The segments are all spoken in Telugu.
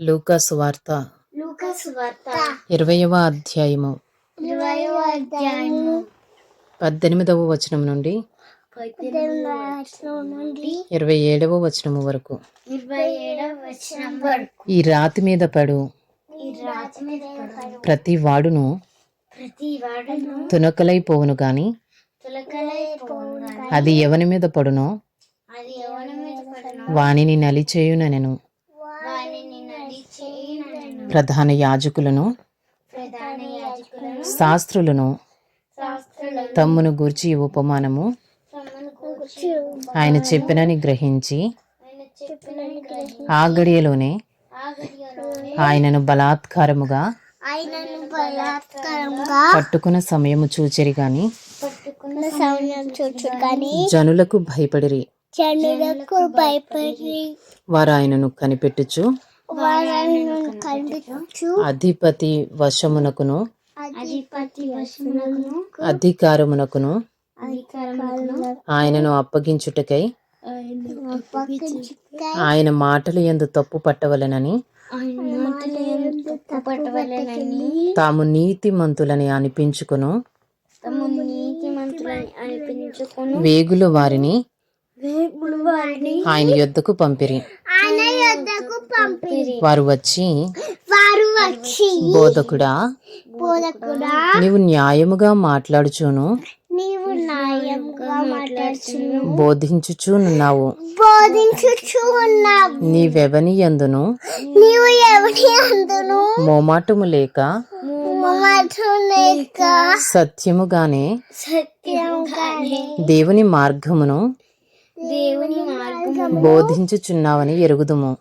లూకాసు వార్త. ఇరవయవ అధ్యాయము. పద్దెనిమిదవ వచనం నుండి ఇరవై ఏడవ వచనము వరకు. ఈ రాతి మీద పడు. ప్రతి వాడును తునకలైపోవును గాని అది ఎవని మీద పడునో? అది ఎవరి మీద పడును? వానిని నడి చేయనను ప్రధాన యాజకులను శాస్త్రులను తమ్మును గూర్చి ఉపమానము. ఆయన చెప్పినని గ్రహించి ఆ గడియలోనే ఆయనను బలాత్కారముగా పట్టుకున్న సమయము చూచెరి గాని జనులకు భయపడిరి. జనులకు భయపడి వారు ఆయనను కనిపెట్టుచు అధిపతి వశమునకును అధికారమునకును ఆయనను అప్పగించుటకై ఆయన మాటలు ఎందు తప్పు పట్టవలెనని ఆయన మాటలు ఎందుకు పట్టవలెనని తాము నీతిమంతులని అనిపించుకును. తమ నీతి మంత్రులని అనిపించుకుని వేగుల వారిని ఆయన యొద్దకు పంపిరి. వారు వచ్చి వారు వచ్చి బోధకుడా బోధకుడా నీవు న్యాయముగా మాట్లాడుచును. నీవు న్యాయంగా మాట్లాడుచును. బోధించుచునున్నావు బోధించుచు ఉన్నావు. నీవెవని ఎందును? నీవు ఎవరి అందును? మోమాటము లేక సత్యముగానే దేవుని మార్గమును దేవుని మార్గము బోధించుచున్నావని ఎరుగుదుము.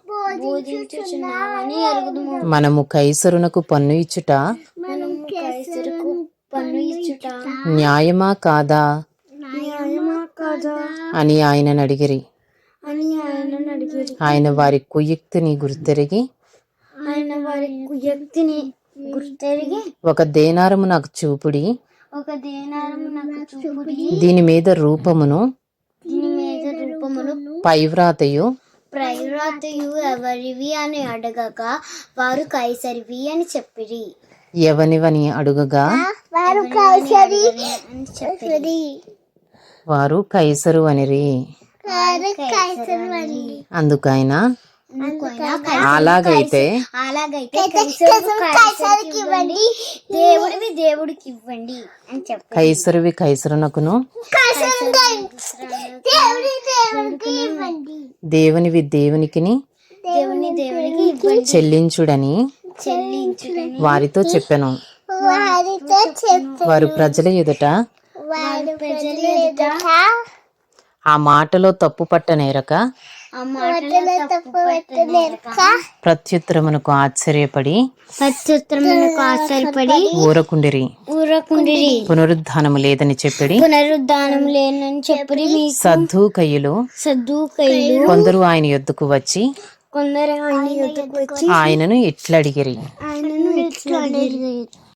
ఎరుగుదుము. మనము కైసరునకు పన్ను ఇచ్చుట? కైసరుకు పన్ను ఇచ్చుట. న్యాయమా కాదా? న్యాయమా కాదా? అని ఆయనను అడిగిరి అని ఆయనను అడిగారు ఆయన వారి కుయుక్తిని గుర్తెరిగి ఆయన వారి కుయక్తిని గుర్తెరిగి ఒక దేనారము నాకు చూపుడి. ఒక దేనారము నాకు చూపుడి. దీని మీద రూపమును దీని మీద రూపములు పైవ్రాతయు ప్రైరాతయు ఎవరివి అని అడగగా వారు కైసరివి అని చెప్పిరి. ఎవనివని అడుగగా? వారు కైసరి అని చెప్పిరి. వారు కైసరు అనిరి. వారు కైసరు అని అందుకైన? అలాగైతే? అలాగైతే కైసరికి ఇవ్వండి. దేవుడివి దేవుడికి ఇవ్వండి అని చెప్పి కైసరువి కైసరునకును. దేవునివి దేవునికిని దేవుని దేవుడికి ఇవ్వండి. చెల్లించుడని వారితో చెప్పెను. వారితో చెప్పు వారు ప్రజల ఎదుట వారి ప్రజలు ఎదుట ఆ మాటలో తప్పు పట్టనేరక ప్రత్యుత్తరమునకు ఆశ్చర్యపడి ప్రత్యుత్తరములకు ఆశ్చర్యపడి ఊరకుండిరి. ఊరకుండిరి. పునరుద్ధానము లేదని చెప్పిడి. పునరుద్ధానం లేనని చెప్పి మీ సద్దుకయ్యులు సద్దుకైలు కొందరు ఆయన యొద్దకు వచ్చి కొందరు ఆయన యుద్ధకు వచ్చి ఆయనను ఇట్లడిగిరి. ఆయనను ఇట్లా అడిగారు